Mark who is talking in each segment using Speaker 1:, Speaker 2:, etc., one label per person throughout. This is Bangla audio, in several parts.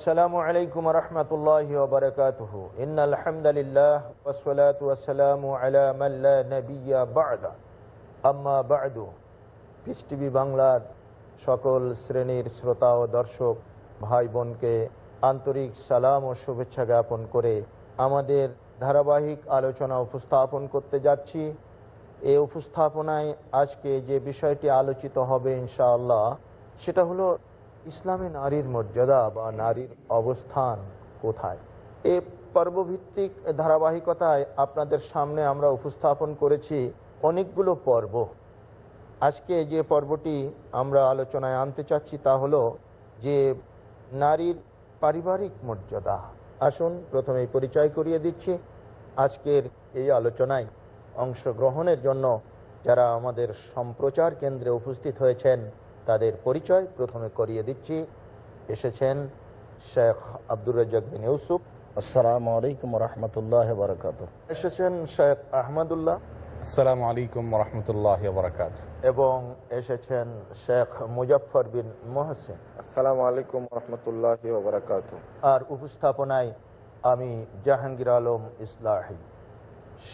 Speaker 1: আসসালামু আলাইকুম রহমতুল্লাহি ওবরকাতুহ ইন আলহামদুলিল্লাহ ওয়াসসালাতু ওয়াসসালামু আলা মান আম্মা বা'দু। পিস টিভি বাংলার সকল শ্রেণির শ্রোতা ও দর্শক ভাই বোনকে আন্তরিক সালাম ও শুভেচ্ছা জ্ঞাপন করে আমাদের ধারাবাহিক আলোচনা উপস্থাপন করতে যাচ্ছি। এই উপস্থাপনায় আজকে যে বিষয়টি আলোচিত হবে ইনশাআল্লাহ, সেটা হলো ইসলামে নারীর মর্যাদা বা নারীর অবস্থান কোথায়? এ পর্বভিত্তিক ধারাবাহিকতায় আপনাদের সামনে আমরা উপস্থাপন করেছি অনেকগুলো পর্ব। আজকে যে পর্বটি আমরা আলোচনায় আনতে চাচ্ছি তা হলো যে নারীর পারিবারিক মর্যাদা। আসুন, প্রথমেই পরিচয় করিয়ে দিচ্ছি। আজকের এই আলোচনায় অংশগ্রহণের জন্য যারা আমাদের সম্প্রচার কেন্দ্রে উপস্থিত হয়েছেন তাদের পরিচয় প্রথমে করিয়ে দিচ্ছি। এসেছেন শেখ আব্দুর রাজাক বিন ইউসুফ।
Speaker 2: আসসালামু আলাইকুম রহমতুল্লাহ বরকাত
Speaker 1: এসেছেন শেখ আহমদুল্লাহ।
Speaker 3: আসসালামু আলাইকুম রহমতুল্লাহ বরকাত
Speaker 1: এবং এসেছেন শেখ মুজফর বিন মোহসেন।
Speaker 4: আসসালামু আলাইকুম রহমতুল্লাহ বারকাত
Speaker 1: আর উপস্থাপনায় আমি জাহাঙ্গীর আলম ইসলাহি।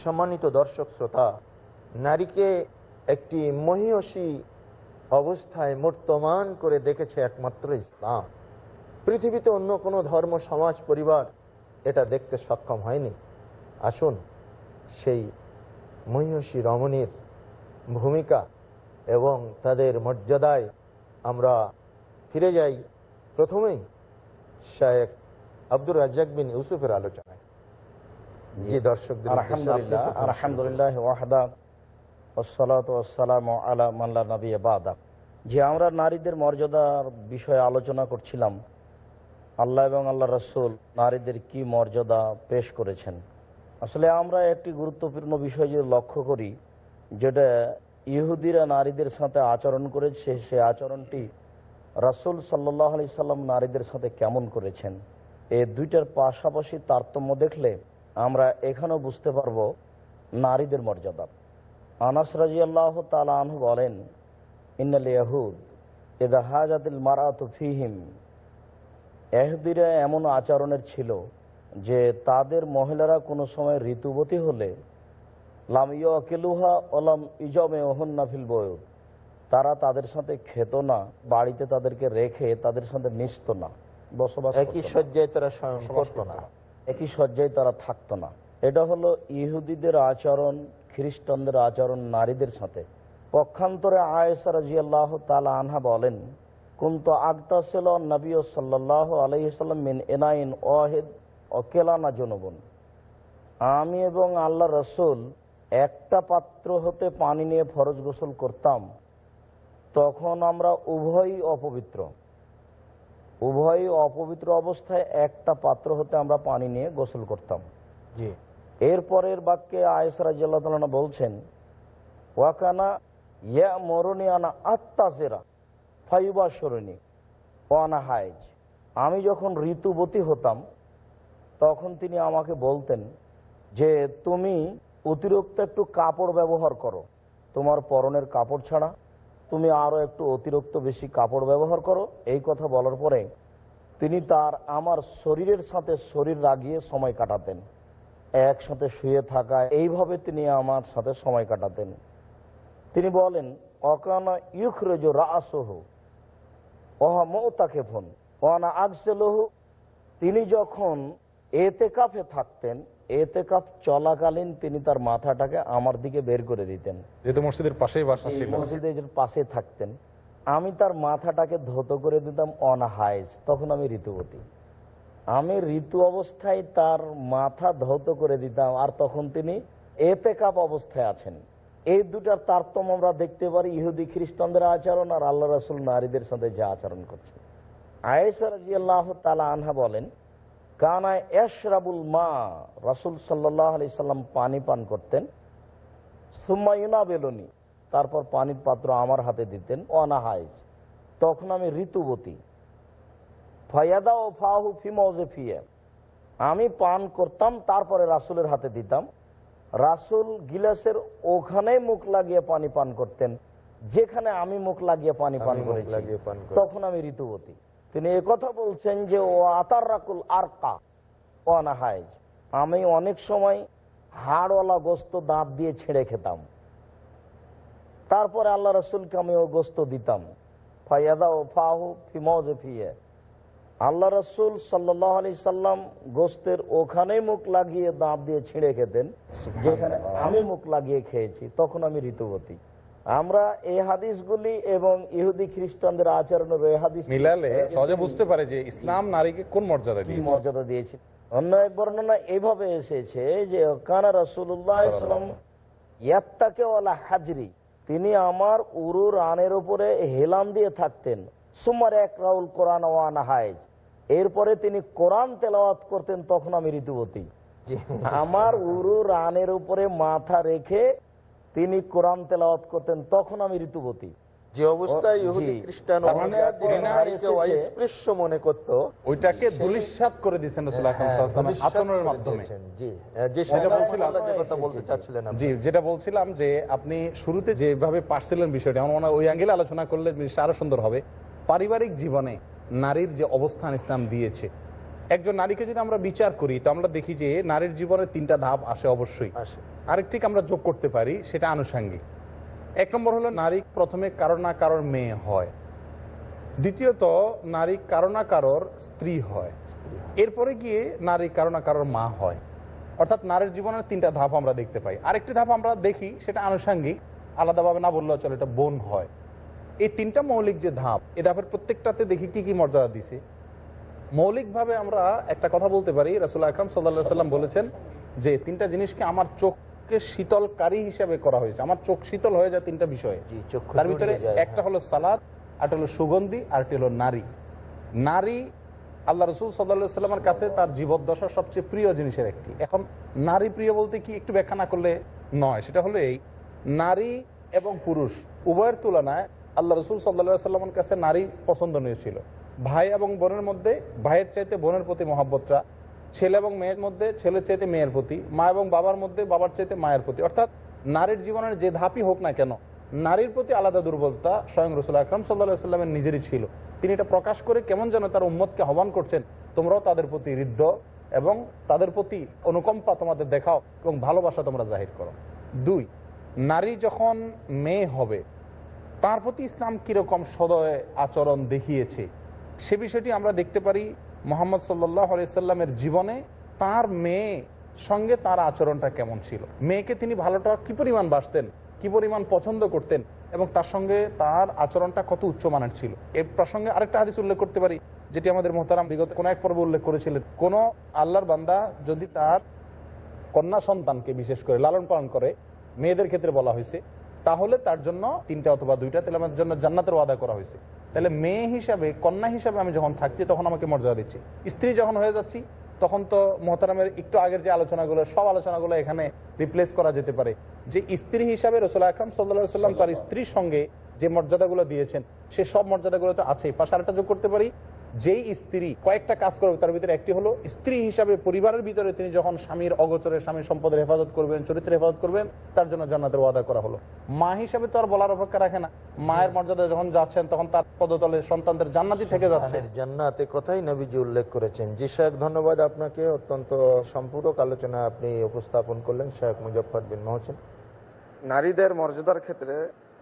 Speaker 1: সম্মানিত দর্শক শ্রোতা নারীকে একটি মহিয়সী অবস্থায় মূর্তমান করে দেখেছে একমাত্র ইসলাম। পৃথিবীতে অন্য কোনো ধর্ম সমাজ পরিবার এটা দেখতে সক্ষম হয়নি। আসুন সেই মহিয়সী রমণীর ভূমিকা এবং তাদের মর্যাদায় আমরা ফিরে যাই। প্রথমেই শেখ আব্দুর রাজ্জাক বিন ইউসুফের আলোচনায়। জি দর্শকদের
Speaker 2: আলহামদুলিল্লাহ আলহামদুলিল্লাহ ওয়াহদা। যে আমরা নারীদের মর্যাদার বিষয়ে আলোচনা করছিলাম, আল্লাহ এবং আল্লাহ রসুল নারীদের কি মর্যাদা পেশ করেছেন? আসলে আমরা একটি গুরুত্বপূর্ণ বিষয় যদি লক্ষ্য করি, যেটা ইহুদিরা নারীদের সাথে আচরণ করেছে, সে আচরণটি রাসুল সাল্লাহ আলি সাল্লাম নারীদের সাথে কেমন করেছেন? এই দুইটার পাশাপাশি তারতম্য দেখলে আমরা এখানেও বুঝতে পারব নারীদের মর্যাদা। আনাস রাজি আল্লাহ তালা আনহু বলেন ইন্নাল ইয়াহুদ এদা হাজাতিল মারাত ফিহিম। এহদিরা এমন আচরণের ছিল যে তাদের মহিলারা কোনো সময় ঋতুবতী হলে লাম ইয়কেলুহা ওলাম ইজমে ওহন্না ফিল বয়ুদ তারা তাদের সাথে খেত না বাড়িতে তাদেরকে রেখে তাদের সাথে মিশত না বসবাস
Speaker 1: একই শয্যায় তারা করতো না।
Speaker 2: একই শয্যায় তারা থাকতো না। এটা হলো ইহুদিদের আচরণ খ্রিস্টানদের আচরণ নারীদের সাথে। পক্ষান্তরে আয়েসা রাজিয়াল্লাহ তালা আনহা বলেন, কুন্ত আগতাসেল নবী সাল্লাহ আলহিসাল্লাম মিন এনাইন ওয়াহেদ অকেলানা জনবন। আমি এবং আল্লাহ রসুল একটা পাত্র হতে পানি নিয়ে ফরজ গোসল করতাম। তখন আমরা উভয়ই অপবিত্র। উভয়ই অপবিত্র অবস্থায় একটা পাত্র হতে আমরা পানি নিয়ে গোসল করতাম।
Speaker 1: জি।
Speaker 2: এরপরের বাক্যে আয়েসরা জিল্লাহ বলছেন ওয়াকানা ইয়া মরণি আনা আত্মাসেরা ফাইবা সরণি ওয়ানা হাইজ আমি যখন ঋতুবতী হতাম, তখন তিনি আমাকে বলতেন যে, তুমি অতিরিক্ত একটু কাপড় ব্যবহার করো। তোমার পরনের কাপড় ছাড়া তুমি আরও একটু অতিরিক্ত বেশি কাপড় ব্যবহার করো। এই কথা বলার পরে তিনি তার আমার শরীরের সাথে শরীর লাগিয়ে সময় কাটাতেন। একসাথে শুয়ে থাকা এইভাবে তিনি আমার সাথে সময় কাটাতেন। তিনি বলেন অকানা ইউখরেজ রাসহ অহা মৌতাকে ফোন অনা আগসেলহু তিনি যখন এতে কাফে থাকতেন এতে কাপ চলাকালীন তিনি তার মাথাটাকে আমার দিকে বের করে দিতেন।
Speaker 3: মসজিদের পাশেই বাসা
Speaker 2: এই
Speaker 3: ছিল।
Speaker 2: মসজিদে পাশে থাকতেন। আমি তার মাথাটাকে ধৌত করে দিতাম অনহাইজ তখন আমি ঋতুবতী। আমি ঋতু অবস্থায় তার মাথা ধৌত করে দিতাম, আর তখন তিনি এতে কাপ অবস্থায় আছেন। এই দুটার তারতম্য আমরা দেখতে পারি ইহুদি খ্রিস্টানদের আচরণ আর আল্লাহ রাসুল নারীদের সাথে যা আচরণ করছে। তালা আনহা বলেন কানায় এশরাবুল মা রাসুল সাল্লাম পানি পান করতেন। সুম্মায়ুনা বেলনি তারপর পানির পাত্র আমার হাতে দিতেন। অনাহাইজ তখন আমি ঋতুবতী। ফয়াদা ও ফাহু ফিমৌজে ফিয়ে আমি পান করতাম তারপরে রাসুলের হাতে দিতাম। রাসুল গিলাসের ওখানে মুখ লাগিয়ে পানি পান করতেন যেখানে আমি মুখ লাগিয়ে পানি পান করেছি। তখন আমি ঋতুবতী। তিনি কথা বলছেন যে ও আতারাকুল আরকা ও আনাহাইজ আমি অনেক সময় হাড়ওয়ালা গোস্ত দাঁত দিয়ে ছেড়ে খেতাম। তারপরে আল্লাহ রসুলকে আমি ও গোস্ত দিতাম। ফাইয়াদা ও ফাহু ফিমজে ফিয়ে আল্লাহ রসুল সাল্লাহ আলি সাল্লাম গোস্তের ওখানে মুখ লাগিয়ে দাঁত দিয়ে ছিঁড়ে খেতেন। যেখানে আমি মুখ লাগিয়ে খেয়েছি তখন আমি ঋতুবতী। আমরা এই হাদিসগুলি এবং ইহুদি খ্রিস্টানদের আচরণের এই হাদিস
Speaker 3: মিলালে সহজে বুঝতে পারে যে ইসলাম নারীকে কোন মর্যাদা
Speaker 2: কি
Speaker 3: দিয়েছে।
Speaker 2: মর্যাদা দিয়েছে? অন্য এক বর্ণনা এইভাবে এসেছে যে কানা রসুল্লাহ ইসলাম ইয়াত্তাকে ওয়ালা হাজরি তিনি আমার উরু রানের উপরে হেলাম দিয়ে থাকতেন। সুমার এক রাউল কোরআন ওয়ান হাইজ এরপরে তিনি কোরআন তেলাওয়াত করতেন তখন আমি ঋতুবতী। আমার উরু রানের উপরে মাথা রেখে তিনি কোরআন তেলাওয়াত করতেন তখন আমি ঋতুবতী।
Speaker 1: যে অবস্থায় ইহুদি খ্রিস্টান
Speaker 3: তার মানে
Speaker 1: মনে করত।
Speaker 3: ওইটাকে দুলিশাত করে দিয়েছেন
Speaker 1: হ্যাঁ,
Speaker 3: সাল্লাল্লাহু আলাইহি ওয়াসাল্লাম
Speaker 1: ভবিষ্যৎ
Speaker 3: আচরণের মাধ্যমে।
Speaker 1: জি।
Speaker 3: যেটা বলছিলাম,
Speaker 1: যে আপনি।
Speaker 3: জি যেটা বলছিলাম যে আপনি শুরুতে যেভাবে পারছিলেন বিষয়টা আমার মনে হয় ওই অ্যাঙ্গেলে আলোচনা করলে জিনিসটা আরও সুন্দর হবে। পারিবারিক জীবনে নারীর যে অবস্থান ইসলাম দিয়েছে একজন নারীকে যদি আমরা বিচার করি তো আমরা দেখি যে নারীর জীবনে তিনটা ধাপ আসে অবশ্যই।
Speaker 1: আসে।
Speaker 3: আরেকটি আমরা যোগ করতে পারি সেটা আনুষাঙ্গিক। এক নম্বর হলো নারী প্রথমে কারও না কারোর মেয়ে হয়। দ্বিতীয়ত নারী কারও না কারোর স্ত্রী হয়। এরপরে গিয়ে নারী কারও না কারোর মা হয়। অর্থাৎ নারীর জীবনের তিনটা ধাপ আমরা দেখতে পাই। আরেকটি ধাপ আমরা দেখি সেটা আনুষাঙ্গিক। আলাদাভাবে না বললেও চলে এটা বোন হয়। এই তিনটা মৌলিক যে ধাপ এই ধাপের প্রত্যেকটাতে দেখি কি কি মর্যাদা দিছে। মৌলিকভাবে আমরা একটা কথা বলতে পারি রাসুল আকরম সাল্লা সাল্লাম বলেছেন যে তিনটা জিনিসকে আমার চোখকে শীতলকারী হিসাবে করা হয়েছে। আমার চোখ শীতল হয়ে যায় তিনটা বিষয়ে। তার ভিতরে একটা। হলো সালাদ আরেকটা হলো সুগন্ধি আরেকটি হলো নারী। নারী আল্লাহ রসুল সাল্লাহ সাল্লামের কাছে তার জীবদ্দশার সবচেয়ে প্রিয় জিনিসের একটি। এখন নারী প্রিয় বলতে কি একটু ব্যাখ্যা না করলে নয় সেটা হলো এই নারী এবং পুরুষ উভয়ের তুলনায় আল্লাহ রসুল সাল্লাহ সাল্লামের কাছে নারী পছন্দনীয় ছিল। ভাই এবং বোনের মধ্যে ভাইয়ের চাইতে বোনের প্রতি মহাব্বতটা, ছেলে এবং মেয়ের মধ্যে ছেলের চাইতে মেয়ের প্রতি, মা এবং বাবার মধ্যে বাবার চাইতে মায়ের প্রতি। অর্থাৎ নারীর জীবনের যে ধাপই হোক না কেন, নারীর প্রতি আলাদা দুর্বলতা স্বয়ং রসুল আকরম সাল্লাহ সাল্লামের নিজেরই ছিল। তিনি এটা প্রকাশ করে কেমন যেন তার উম্মতকে আহ্বান করছেন, তোমরাও তাদের প্রতি হৃদ্য এবং তাদের প্রতি অনুকম্পা তোমাদের দেখাও এবং ভালোবাসা তোমরা জাহির করো। দুই, নারী যখন মেয়ে হবে তার প্রতি ইসলাম কীরকম সদয় আচরণ দেখিয়েছে, সে বিষয়টি আমরা দেখতে পারি মোহাম্মদ সাল্লাহ সাল্লামের জীবনে তার মেয়ে সঙ্গে তার আচরণটা কেমন ছিল। মেয়েকে তিনি ভালোটা কি পরিমাণ বাসতেন, কি পরিমাণ পছন্দ করতেন এবং তার সঙ্গে তার আচরণটা কত উচ্চমানের ছিল। এ প্রসঙ্গে আরেকটা হাদিস উল্লেখ করতে পারি, যেটি আমাদের মোহতারাম বিগত কোন এক পর্ব উল্লেখ করেছিলেন। কোন আল্লাহর বান্দা যদি তার কন্যা সন্তানকে বিশেষ করে লালন পালন করে, মেয়েদের ক্ষেত্রে বলা হয়েছে তাহলে তার জন্য তিনটা অথবা দুইটা তাহলে আমার জন্য জান্নাতের ওয়াদা করা হয়েছে। তাহলে মেয়ে হিসাবে কন্যা হিসাবে আমি যখন থাকছি তখন আমাকে মর্যাদা দিচ্ছি। স্ত্রী যখন হয়ে যাচ্ছি তখন তো মহতারামের একটু আগের যে আলোচনাগুলো সব আলোচনাগুলো এখানে রিপ্লেস করা যেতে পারে। যে স্ত্রী হিসাবে রসুল আকরম সাল্লা সাল্লাম তার স্ত্রীর সঙ্গে যে মর্যাদাগুলো দিয়েছেন সে সব মর্যাদাগুলো তো আছে পাশে আরেকটা যোগ করতে পারি। যেই স্ত্রী কয়েকটা কাজ করবে তার ভিতরে একটি হলো স্ত্রী হিসাবে পরিবারের ভিতরে তিনি যখন স্বামীর অগোচরে স্বামীর সম্পদের হেফাজত করবেন চরিত্রের হেফাজত করবেন তার জন্য জান্নাতের ওয়াদা করা হলো। মা হিসাবে তো আর বলার অপেক্ষা রাখে না। মায়ের মর্যাদা যখন যাচ্ছেন তখন তার পদতলে সন্তানদের জান্নাতি থেকে যাচ্ছে।
Speaker 1: জান্নাতে কথাই নবীজি উল্লেখ করেছেন। জি শেখ ধন্যবাদ আপনাকে। অত্যন্ত সম্পূরক আলোচনা আপনি উপস্থাপন করলেন শেখ মুজফর বিন মহসিন।
Speaker 4: নারীদের মর্যাদার ক্ষেত্রে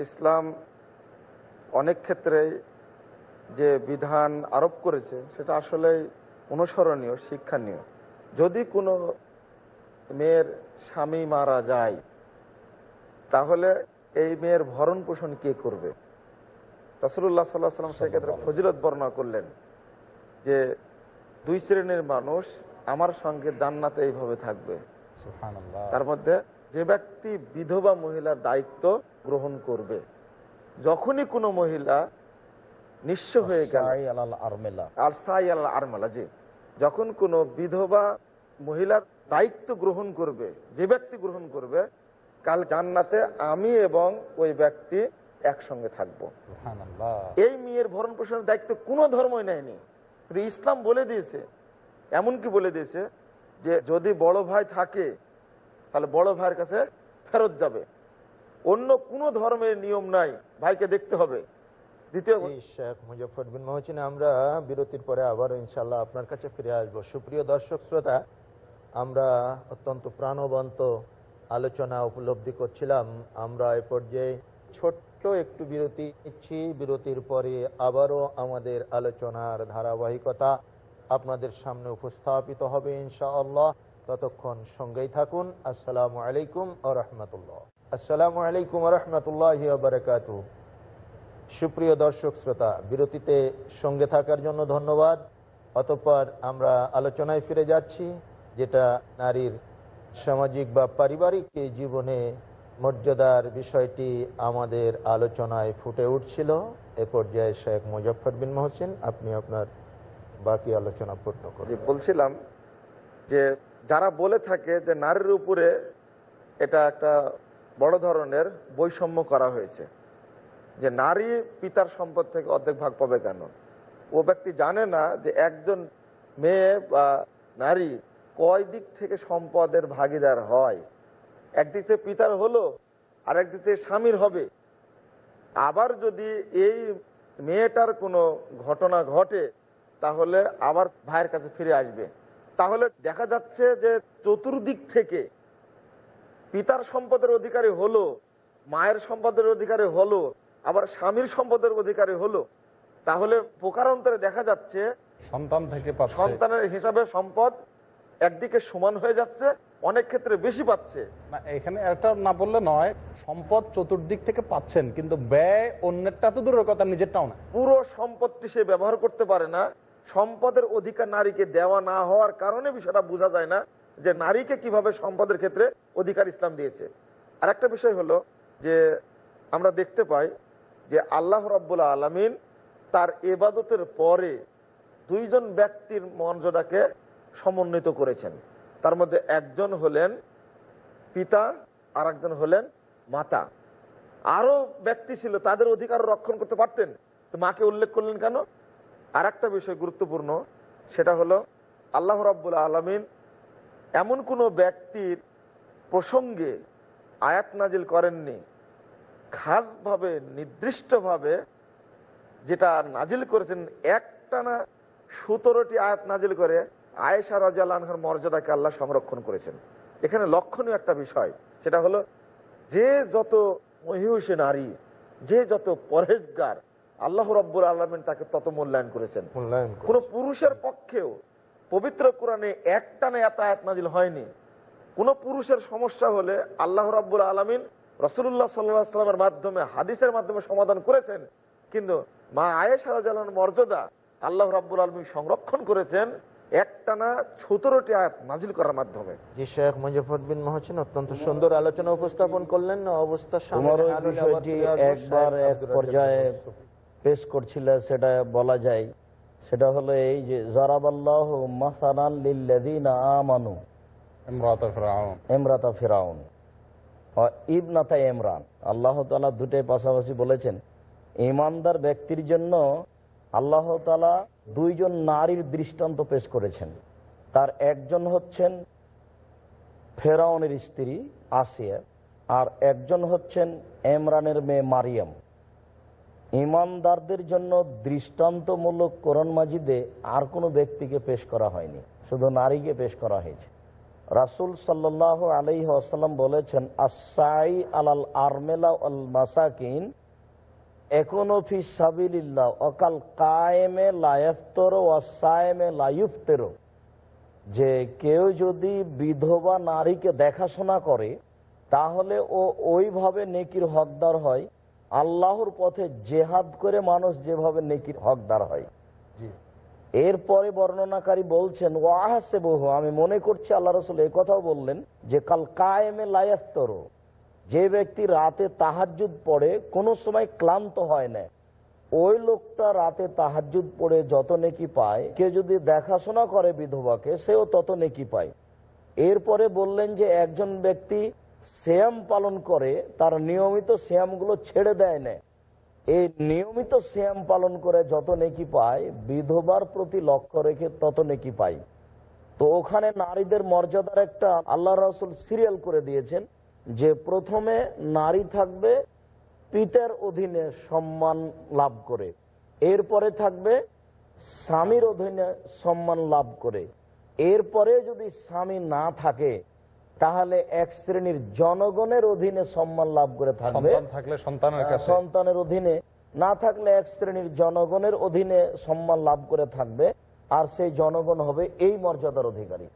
Speaker 4: ইসলাম অনেক ক্ষেত্রে যে বিধান আরোপ করেছে সেটা আসলে অনুসরণীয় শিক্ষণীয় যদি কোনো মেয়ের স্বামী মারা যায় তাহলে এই মেয়ের ভরণ পোষণ কে করবে? রসুল্লাহ সাল্লাহ সাল্লাম সেক্ষেত্রে ফজিলত বর্ণনা করলেন যে দুই শ্রেণির মানুষ আমার সঙ্গে জান্নাতে এইভাবে থাকবে। তার মধ্যে যে ব্যক্তি বিধবা মহিলার দায়িত্ব গ্রহণ করবে যখনই কোনো মহিলা নিঃস্ব হয়ে গেল আর সাই আল আরমালা জি। যখন কোনো বিধবা মহিলার দায়িত্ব গ্রহণ করবে যে ব্যক্তি গ্রহণ করবে কাল জান্নাতে আমি এবং ওই ব্যক্তি একসঙ্গে থাকব। এই মেয়ের ভরণ পোষণের দায়িত্ব কোনো ধর্মই নেয়নি। কিন্তু ইসলাম বলে দিয়েছে এমনকি বলে দিয়েছে যে যদি বড় ভাই থাকে তাহলে বড় ভাইয়ের কাছে ফেরত যাবে। অন্য কোনো ধর্মের নিয়ম নাই ভাইকে দেখতে হবে। দ্বিতীয়
Speaker 1: শেখ মুজফর আমরা বিরতির পরে আবারও ইনশাল্লাহ আপনার কাছে ফিরে আসব। সুপ্রিয় দর্শক শ্রোতা, আমরা অত্যন্ত প্রাণবন্ত আলোচনা উপলব্ধি করছিলাম। আমরা এ পর্যায়ে ছোট্ট একটু বিরতি নিচ্ছি। বিরতির পরে আবারও আমাদের আলোচনার ধারাবাহিকতা আপনাদের সামনে উপস্থাপিত হবে ইনশাআল্লাহ। ততক্ষণ সঙ্গেই থাকুন। আসসালামু আলাইকুম আ রহমতুল্লাহ। আসসালামু আলাইকুম রহমতুল্লাহ বারকাতু সুপ্রিয় দর্শক শ্রোতা, বিরতিতে সঙ্গে থাকার জন্য ধন্যবাদ। অতঃপর আমরা আলোচনায় ফিরে যাচ্ছি, যেটা নারীর সামাজিক বা পারিবারিক জীবনে মর্যাদার বিষয়টি আমাদের আলোচনায় ফুটে উঠছিল। এ পর্যায়ে শেখ মুজফর বিন মহসিন, আপনি আপনার বাকি আলোচনা পূর্ণ করুন।
Speaker 4: বলছিলাম যে যারা বলে থাকে যে নারীর উপরে এটা একটা বড় ধরনের বৈষম্য করা হয়েছে যে নারী পিতার সম্পদ থেকে অর্ধেক ভাগ পাবে কেন? ও ব্যক্তি জানে না যে একজন মেয়ে বা নারী কয় দিক থেকে সম্পদের ভাগিদার হয়? একদিক থেকে পিতার হলো, আর একদিক থেকে স্বামীর হবে। আবার যদি এই মেয়েটার কোনো ঘটনা ঘটে, তাহলে আবার ভাইয়ের কাছে ফিরে আসবে। তাহলে দেখা যাচ্ছে যে চতুর্দিক থেকে পিতার সম্পদের অধিকারী হলো, মায়ের সম্পদের অধিকারী হলো আবার স্বামীর সম্পদের অধিকারী হলো তাহলে প্রকারান্তরে দেখা যাচ্ছে
Speaker 3: সন্তান থেকে
Speaker 4: সন্তানের হিসাবে সম্পদ একদিকে সমান হয়ে যাচ্ছে অনেক ক্ষেত্রে বেশি পাচ্ছে।
Speaker 3: না এখানে একটা না বললে নয় সম্পদ চতুর্দিক থেকে পাচ্ছেন কিন্তু ব্যয় অন্যেরটা তো দূরের কথা নিজেরটাও না।
Speaker 4: পুরো সম্পদটি সে ব্যবহার করতে পারে না। সম্পদের অধিকার নারীকে দেওয়া না হওয়ার কারণে বিষয়টা বোঝা যায় না যে নারীকে কীভাবে সম্পদের ক্ষেত্রে অধিকার ইসলাম দিয়েছে। আর একটা বিষয় হলো যে আমরা দেখতে পাই যে আল্লাহ রব্বুল আলমিন তার এবাদতের পরে দুইজন ব্যক্তির মর্যাদাকে সমন্বিত করেছেন। তার মধ্যে একজন হলেন পিতা আর একজন হলেন মাতা। আরও ব্যক্তি ছিল, তাদের অধিকার রক্ষণ করতে পারতেন। তো মাকে উল্লেখ করলেন কেন? আর একটা বিষয় গুরুত্বপূর্ণ, সেটা হলো আল্লাহ রাব্বুল আলমিন এমন কোনো ব্যক্তির প্রসঙ্গে আয়াত নাজিল করেননি খাসভাবে নির্দিষ্টভাবে যেটা নাজিল করেছেন একটানা সতেরোটি আয়াত নাজিল করে আয়েশা রাজা রাজার মর্যাদাকে আল্লাহ সংরক্ষণ করেছেন। এখানে লক্ষণীয় একটা বিষয় সেটা হলো যে যত মহিষী নারী যে যত পরহেজগার আল্লাহ রব্বুল আলমিন তাকে তত মূল্যায়ন করেছেন। কোন পুরুষের পক্ষেও পবিত্র কোরআনে একটানে এত আয়াত নাজিল হয়নি। কোন পুরুষের সমস্যা হলে আল্লাহ রাব্বুল আলমিন রসুল্লাহ সাল্লামের মাধ্যমে হাদিসের মাধ্যমে সমাধান করেছেন। কিন্তু মা আয়েশা রাজালার মর্যাদা আল্লাহ রাব্বুল আলমিন সংরক্ষণ করেছেন একটানা সতেরোটি আয়াত নাজিল করার মাধ্যমে।
Speaker 1: জি শেখ মুজফর বিন মহসিন অত্যন্ত সুন্দর আলোচনা উপস্থাপন করলেন। অবস্থা সামনে
Speaker 2: তোমার ওই
Speaker 1: আলো নিয়ে আবার
Speaker 2: বিষয়টি
Speaker 1: ফিরে আসব।
Speaker 2: একবার এক পর্যায়ে পেশ করছিল সেটা বলা যায়। সেটা হলো এই যে জরাবাল্লাহ মাসানান লিল্লাযীনা আমানু
Speaker 3: ইমরাত ফিরআউন
Speaker 2: এমরাতা ফেরাউন। ইবনাতা ইমরান। আল্লাহ তালা দুটাই পাশাপাশি বলেছেন, ইমানদার ব্যক্তির জন্য আল্লাহ তালা দুইজন নারীর দৃষ্টান্ত পেশ করেছেন। তার একজন হচ্ছেন ফেরাউনের স্ত্রী আসিয়া, আর একজন হচ্ছেন এমরানের মেয়ে মারিয়াম। ইমানদারদের জন্য দৃষ্টান্তমূলক কোরআন মাজিদে আর কোনো ব্যক্তিকে পেশ করা হয়নি, শুধু নারীকে পেশ করা হয়েছে। রাসুল সাল্লাহ আলাইহি আসাল্লাম বলেছেন আসাই আলাল আরমেলা আল মাসাকিন, এখনও ফি সাবিল্লাহ অকাল কায়েমে লায়ফতর ওয়াসায়েমে লাইফতেরো যে কেউ যদি বিধবা নারীকে দেখাশোনা করে, তাহলে ও ওইভাবে নেকির হকদার হয়। আল্লাহর পথে জেহাদ করে মানুষ যেভাবে নেকির হকদার হয়। এরপরে বর্ণনাকারী বলছেন ও আহাসে বহু আমি মনে করছি আল্লাহ রসুল এই কথাও বললেন যে, কাল কায়েমে লায়াফতর যে ব্যক্তি রাতে তাহাজুদ পড়ে কোনো সময় ক্লান্ত হয় না। ওই লোকটা রাতে তাহাজুদ পড়ে যত নেকি পায়, কেউ যদি দেখাশোনা করে বিধবাকে, সেও তত নেকি পায়। এরপরে বললেন যে, একজন ব্যক্তি শ্যাম পালন করে, তার নিয়মিত শ্যামগুলো ছেড়ে দেয় না। এই নিয়মিত শ্যাম পালন করে যত নেকি পায়, বিধবার প্রতি লক্ষ্য রেখে তত নেকি পায় তো ওখানে নারীদের মর্যাদার একটা আল্লাহ রসুল সিরিয়াল করে দিয়েছেন যে প্রথমে নারী থাকবে পিতার অধীনে সম্মান লাভ করে, এরপরে থাকবে স্বামীর অধীনে সম্মান লাভ করে। এরপরে যদি স্বামী না থাকে তাহলে এক শ্রেণির জনগণের অধীনে সম্মান লাভ করে থাকবে।
Speaker 3: থাকলে সন্তানের কাছে।
Speaker 2: সন্তানের অধীনে। না থাকলে এক শ্রেণির জনগণের অধীনে সম্মান লাভ করে থাকবে আর সেই জনগণ হবে এই মর্যাদার অধিকারী।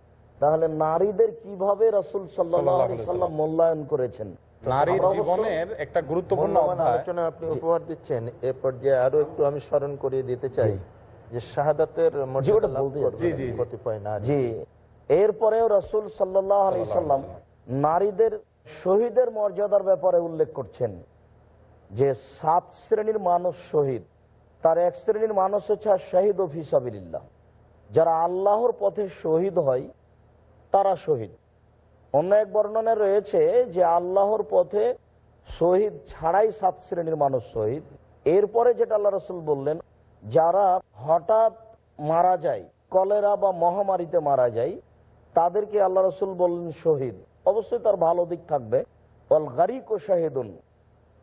Speaker 2: তাহলে নারীদের কীভাবে রসুল সাল্লাহ সাল্লাম মূল্যায়ন করেছেন?
Speaker 3: নারীর জীবনের একটা গুরুত্বপূর্ণ
Speaker 1: আলোচনা আপনি উপহার দিচ্ছেন। এ পর্যায়ে আরও একটু আমি স্মরণ করিয়ে দিতে চাই যে শাহাদাতের মর্যাদা লাভ করবে
Speaker 3: জি, জি, জি।
Speaker 1: কতিপয় নারী।
Speaker 2: জি। এরপরেও রসুল সাল্লাহ আলি সাল্লাম নারীদের শহীদের মর্যাদার ব্যাপারে উল্লেখ করছেন যে সাত শ্রেণির মানুষ শহীদ। তার এক শ্রেণির মানুষ হচ্ছে শাহিদ ও ফিসাবিল্লাহ যারা আল্লাহর পথে শহীদ হয় তারা শহীদ। অন্য এক বর্ণনায় রয়েছে যে আল্লাহর পথে শহীদ ছাড়াই সাত শ্রেণির মানুষ শহীদ। এরপরে যেটা আল্লাহ রসুল বললেন যারা হঠাৎ মারা যায় কলেরা বা মহামারীতে মারা যায় তাদেরকে আল্লাহ রসুল বললেন, শহীদ। অবশ্যই তার ভালো দিক থাকবে। অল ও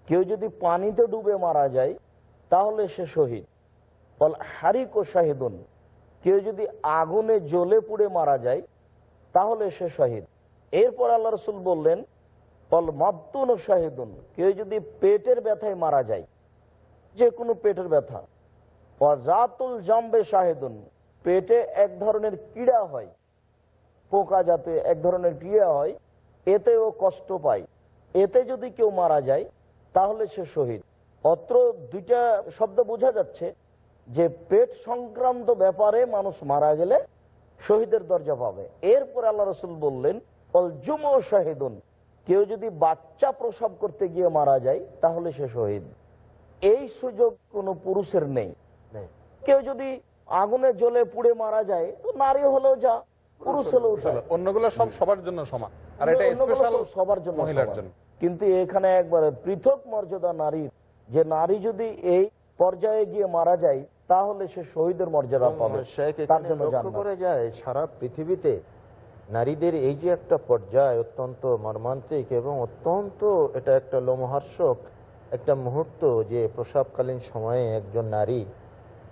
Speaker 2: কেউ যদি পানিতে ডুবে মারা যায়, তাহলে সে শহীদ। অল হারিক ও শাহিদুন। কেউ যদি আগুনে জ্বলে পুড়ে মারা যায়, তাহলে সে শহীদ। এরপর আল্লাহ রসুল বললেন অল মাবতুন ও শাহিদুন। কেউ যদি পেটের ব্যথায় মারা যায় যে কোনো পেটের ব্যথা। জাতুল জাম্বে শাহেদুন। পেটে এক ধরনের পীড়া হয়। পোকা যাতে এক ধরনের পীড়া হয় এতেও কষ্ট পায়। এতে যদি কেউ মারা যায় তাহলে সে শহীদ। অত্র দুইটা শব্দ বোঝা যাচ্ছে যে পেট সংক্রান্ত ব্যাপারে মানুষ মারা গেলে শহীদের দরজা পাবে। এরপর আল্লাহ রসুল বললেন অল জুম শাহিদুন। কেউ যদি বাচ্চা প্রসব করতে গিয়ে মারা যায় তাহলে সে শহীদ। এই সুযোগ কোনো পুরুষের নেই।
Speaker 1: নেই।
Speaker 2: কেউ যদি আগুনে জ্বলে পুড়ে মারা যায় তো নারী হলেও যা। পুরুষ হলেও
Speaker 3: অন্যগুলো সব সবার জন্য সমান। আর এটা স্পেশাল
Speaker 2: সবার জন্য
Speaker 3: মহিলার জন্য।
Speaker 2: কিন্তু এখানে একবারে পৃথক মর্যাদা নারীর যে নারী যদি এই পর্যায়ে গিয়ে মারা যায় তাহলে সে শহীদের মর্যাদা পাবে। তার জন্য
Speaker 1: করে যায় সারা পৃথিবীতে নারীদের এই যে একটা পর্যায় অত্যন্ত মর্মান্তিক এবং অত্যন্ত এটা একটা লোমহর্ষক একটা মুহূর্ত যে প্রসবকালীন সময়ে একজন নারী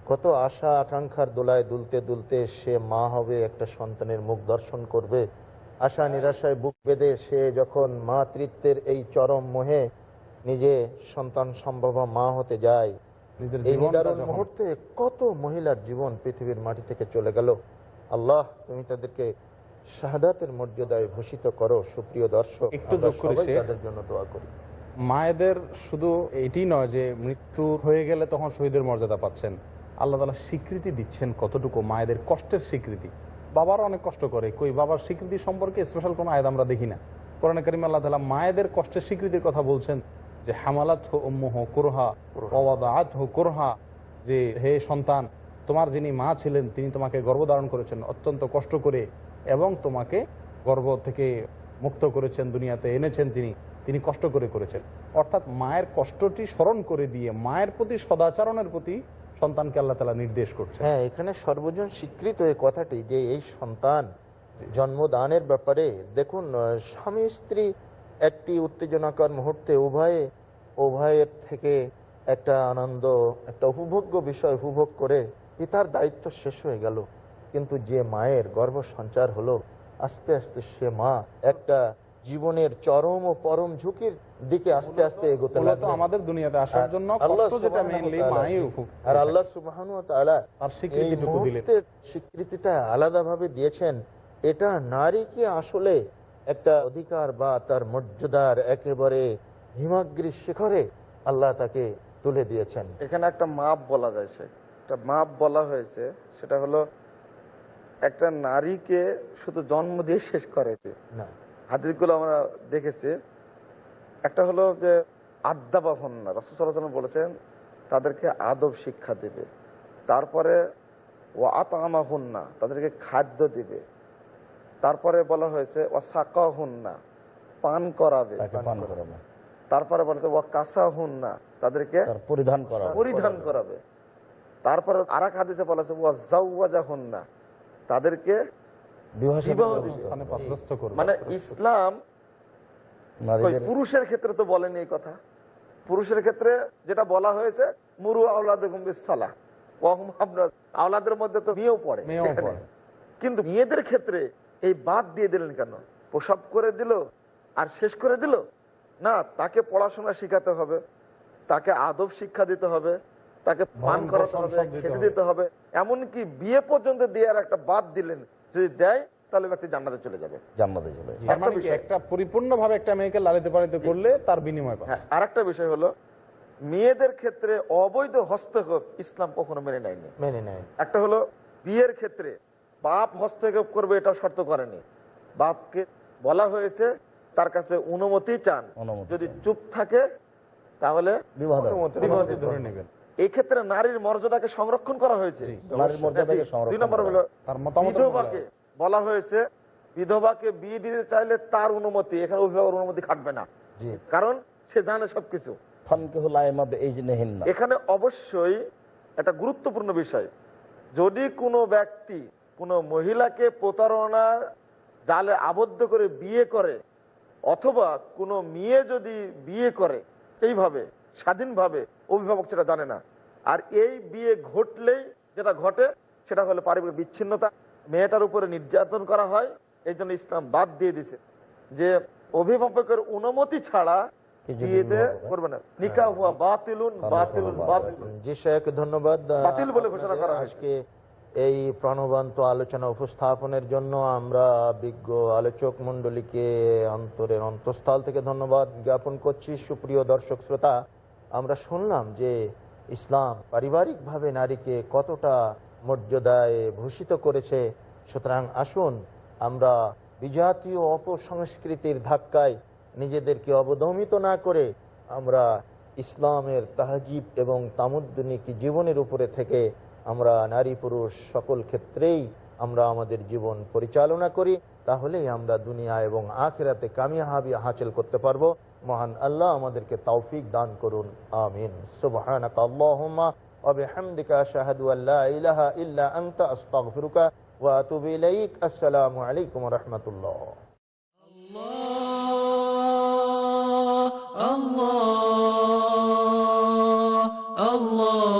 Speaker 1: কত আশা আকাঙ্ক্ষার দোলায় দুলতে দুলতে সে মা হবে একটা সন্তানের মুখ দর্শন করবে। আশা নিরাশায় বুক বেঁধে সে যখন মাতৃত্বের এই চরম মোহে নিজে সন্তান সম্ভব মা হতে যায়। এই নিদারুণ মুহূর্তে কত মহিলার জীবন পৃথিবীর মাটি থেকে চলে গেল। আল্লাহ তুমি তাদেরকে শাহাদাতের মর্যাদায় ভূষিত করো সুপ্রিয় দর্শক।
Speaker 3: একটু যোগ করি
Speaker 1: তাদের জন্য দোয়া করি।
Speaker 3: মায়েদের শুধু এটি নয় যে মৃত্যু হয়ে গেলে তখন শহীদের মর্যাদা পাচ্ছেন। আল্লাহ তালা স্বীকৃতি দিচ্ছেন কতটুকু? মায়েদের কষ্টের স্বীকৃতি। বাবারা অনেক কষ্ট করে। কই বাবার স্বীকৃতি সম্পর্কে স্পেশাল কোনো আয়াত আমরা দেখি না। কোরআন করিম আল্লাহ তালা মায়েদের কষ্টের স্বীকৃতির কথা বলছেন যে হামালাত হো উম্মুহ কুরহা অবাদাত হো কুরহা। যে হে সন্তান তোমার যিনি মা ছিলেন তিনি তোমাকে গর্ভধারণ করেছেন অত্যন্ত কষ্ট করে এবং তোমাকে গর্ভ থেকে মুক্ত করেছেন দুনিয়াতে এনেছেন তিনি তিনি কষ্ট করে করেছেন। অর্থাৎ মায়ের কষ্টটি স্মরণ করে দিয়ে মায়ের প্রতি সদাচরণের প্রতি সন্তানকে আল্লাহ তালা নির্দেশ করছে
Speaker 1: হ্যাঁ এখানে সর্বজন স্বীকৃত এই কথাটি যে এই সন্তান জন্মদানের ব্যাপারে, দেখুন স্বামী স্ত্রী একটি উত্তেজনাকর মুহূর্তে উভয়ে, উভয়ের থেকে একটা আনন্দ, একটা উপভোগ্য বিষয় উপভোগ করে পিতার দায়িত্ব শেষ হয়ে গেল। কিন্তু যে মায়ের গর্ভ সঞ্চার হলো, আস্তে আস্তে সে মা একটা জীবনের চরম ও পরম ঝুঁকির দিকে আস্তে আস্তে এগোতে লাগলেন।
Speaker 3: আমাদের দুনিয়াতে আসার জন্য কষ্ট যেটা মেইনলি মাই
Speaker 1: আর আল্লাহ সুবহান তাআলা
Speaker 3: তার
Speaker 1: এই
Speaker 3: স্বীকৃতিটুকু দিলেন।
Speaker 1: স্বীকৃতিটা আলাদাভাবে দিয়েছেন। এটা নারীকে আসলে একটা অধিকার বা তার মর্যাদার একেবারে হিমাগ্রী শিখরে আল্লাহ তাকে তুলে দিয়েছেন?
Speaker 4: এখানে একটা মাপ বলা যায় একটা মাপ বলা হয়েছে সেটা হলো একটা নারীকে শুধু জন্ম দিয়ে শেষ করে।
Speaker 1: না।
Speaker 4: হাদিসগুলো আমরা দেখেছি। একটা হলো যে আদাবা হন না রসুসাল্লাম বলেছেন তাদেরকে আদব শিক্ষা দেবে। তারপরে ও আতামা হন না তাদেরকে খাদ্য দিবে। তারপরে বলা হয়েছে ও সাকা হন না পান করাবে।
Speaker 2: করাবে।
Speaker 4: তারপরে বলেছে ও কাসা হন না তাদেরকে
Speaker 2: পরিধান করা
Speaker 4: পরিধান করাবে। তারপরে আর এক হাদিসে বলা আছে ও জাউওয়াজা হন না তাদেরকে মানে ইসলাম পুরুষের ক্ষেত্রে তো বলেনি এই কথা। পুরুষের ক্ষেত্রে যেটা বলা হয়েছে মুরু আওলাদ সালাহ আওলাদের মধ্যে তো মেয়েও পড়ে কিন্তু মেয়েদের ক্ষেত্রে এই বাদ দিয়ে দিলেন কেন? প্রসব করে দিল আর শেষ করে দিল? না তাকে পড়াশোনা শিখাতে হবে তাকে আদব শিক্ষা দিতে হবে তাকে পান
Speaker 3: ভরণ
Speaker 4: করাতে হবে
Speaker 3: দিতে
Speaker 4: খেতে
Speaker 3: হবে।
Speaker 4: দিতে হবে। এমনকি বিয়ে পর্যন্ত দেওয়ার একটা বাদ দিলেন যদি দেয় তাহলে ব্যক্তি জান্নাতে চলে যাবে।
Speaker 2: জান্নাতে চলে
Speaker 3: মানে একটা পরিপূর্ণভাবে একটা মেয়েকে লালিত পালিত করলে তার বিনিময়
Speaker 4: হ্যাঁ আর একটা বিষয় হলো মেয়েদের ক্ষেত্রে অবৈধ হস্তক্ষেপ ইসলাম কখনো মেনে নেয়নি।
Speaker 1: মেনে নেয়
Speaker 4: একটা হলো বিয়ের ক্ষেত্রে বাপ হস্তক্ষেপ করবে এটা শর্ত করেনি। বাপকে বলা হয়েছে তার কাছে অনুমতি চান।
Speaker 2: অনুমতি
Speaker 4: যদি চুপ থাকে তাহলে
Speaker 2: বিবাহ
Speaker 4: অনুমতি
Speaker 3: অনুমতি ধরে নেবেন।
Speaker 4: এই ক্ষেত্রে নারীর মর্যাদাকে সংরক্ষণ করা হয়েছে। বিধবাকে বলা হয়েছে বিধবাকে বিয়ে দিতে চাইলে তার অনুমতি এখানে অভিভাবকের অনুমতি খাটবে না। কারণ সে জানে সবকিছু। এখানে অবশ্যই একটা গুরুত্বপূর্ণ বিষয় যদি কোনো ব্যক্তি কোনো মহিলাকে প্রতারণা জালে আবদ্ধ করে বিয়ে করে অথবা কোনো মেয়ে যদি বিয়ে করে এইভাবে স্বাধীনভাবে অভিভাবক সেটা জানে না। আর এই বিয়ে ঘটলেই যেটা ঘটে সেটা হলো পারিবারিক বিচ্ছিন্নতা। মেয়েটার উপরে নির্যাতন করা হয় এই জন্য ইসলাম বাদ দিয়ে দিছে যে অভিভাবকের অনুমতি ছাড়া হুয়া বাতিলুন বাতিলুন বাতিলুন।
Speaker 1: জি শেখ ধন্যবাদ।
Speaker 4: বাতিল বলে ঘোষণা
Speaker 1: আপনাদের
Speaker 4: করা হয়েছে।
Speaker 1: আজকে এই প্রাণবন্ত আলোচনা উপস্থাপনের জন্য আমরা বিজ্ঞ আলোচক মন্ডলীকে অন্তরের অন্তঃস্থল থেকে ধন্যবাদ জ্ঞাপন করছি। সুপ্রিয় দর্শক শ্রোতা আমরা শুনলাম যে ইসলাম পারিবারিকভাবে নারীকে কতটা মর্যাদায় ভূষিত করেছে। সুতরাং আসুন আমরা বিজাতীয় অপসংস্কৃতির ধাক্কায় নিজেদেরকে অবদমিত না করে আমরা ইসলামের তাহজিব এবং তামুদ্দনিক জীবনের উপরে থেকে আমরা নারী পুরুষ সকল ক্ষেত্রেই আমরা আমাদের জীবন পরিচালনা করি, তাহলেই আমরা দুনিয়া এবং আখেরাতে কামিয়াবি হাসিল করতে পারব। মহান আল্লাহ আমাদেরকে তৌফিক দান করুন, আমিন। সুবহানাক আল্লাহুম্মা ওয়া বিহামদিকা আশহাদু আল্লা ইলাহা ইল্লা আনতা, আস্তাগফিরুকা ওয়া আতুবু ইলাইক। আসসালামু আলাইকুম ওয়া রাহমাতুল্লাহ।
Speaker 5: আল্লাহ আল্লাহ.